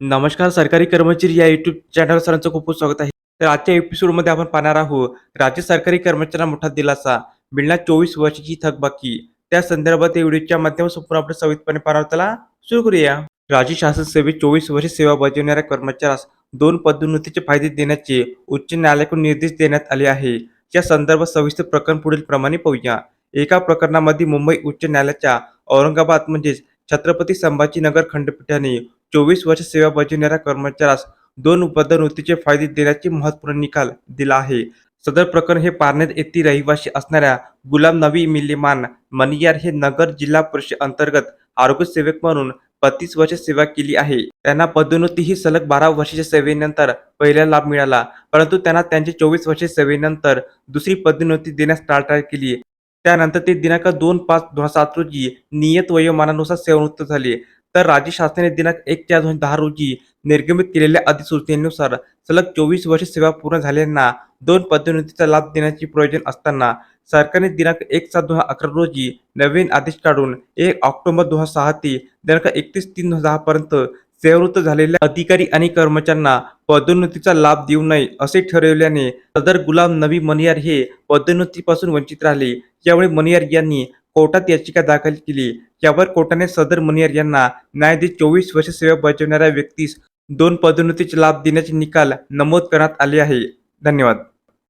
नमस्कार सरकारी कर्मचारी या युट्यूब चॅनल सरांचं खूप खूप स्वागत आहे. तर आजच्या एपिसोडमध्ये आपण पाहणार आहोत राज्य सरकारी कर्मचाऱ्यांना मोठा दिलासा मिळणार चोवीस वर्षाची थकबाकी. त्या संदर्भात या व्हिडिओच्या माध्यमातून आपण सविस्तरपणे पाहणार सुरू करूया. राज्य शासन सेवेत चोवीस वर्ष सेवा बजावणाऱ्या कर्मचाऱ्यास दोन पदोन्नतीचे फायदे देण्याचे उच्च न्यायालयाकडून निर्देश देण्यात आले आहे. या संदर्भात सविस्तर प्रकरण पुढील प्रमाणे पाहूया. एका प्रकरणामध्ये मुंबई उच्च न्यायालयाच्या औरंगाबाद म्हणजेच छत्रपती संभाजीनगर खंडपीठाने चोवीस वर्ष सेवा बजावणाऱ्या कर्मचाऱ्यास दोन पदोन्नतीचे फायदे देण्याचे महत्त्वपूर्ण निकाल दिला आहे. सदर प्रकरण हे पारनेर येथील रहिवासी असणाऱ्या गुलाम नवी मिल्लीमान मनियार हे नगर जिल्हा परिषद अंतर्गत आरोग्य सेवक म्हणून पस्तीस वर्ष सेवा केली आहे. त्यांना पदोन्नती ही सलग बारा वर्षाच्या सेवेनंतर पहिला लाभ मिळाला परंतु त्यांना त्यांचे चोवीस वर्ष सेवेनंतर दुसरी पदोन्नती देण्यास टाळटाळ केली. त्यानंतर ते दिनांक दोन पाच दोन हजार सात रोजी नियत वयोमानानुसार सेवानिवृत्त झाले. तर राज्य शासनाने दिनांक एक चार दोन हजार दहा रोजी निर्गमित केलेल्या अधिसूचनेनुसार सलग चोवीस वर्ष सेवा पूर्ण झालेल्यांना दोन पदोन्नतीचा लाभ देण्याचे प्रयोजन असताना सरकारने दिनांक एक सात दोन हजार अकरा रोजी नवीन आदेश काढून एक ऑक्टोबर दोन हजार सहा ते दिनांक एकतीस तीन दोन हजार दहा सेवृत्त झालेल्या अधिकारी आणि कर्मचाऱ्यांना पदोन्नतीचा लाभ देऊ नये असे ठरवल्याने सदर गुलाम नबी मनियार हे पदोन्नतीपासून वंचित राहिले. यामुळे मनियार यांनी कोर्टात याचिका दाखल केली. यावर कोर्टाने सदर मनियार यांना न्याय देत चोवीस वर्ष सेवा बजावणाऱ्या व्यक्तीस दोन पदोन्नतीचे लाभ देण्याचे निकाल नमूद करण्यात आले आहे. धन्यवाद.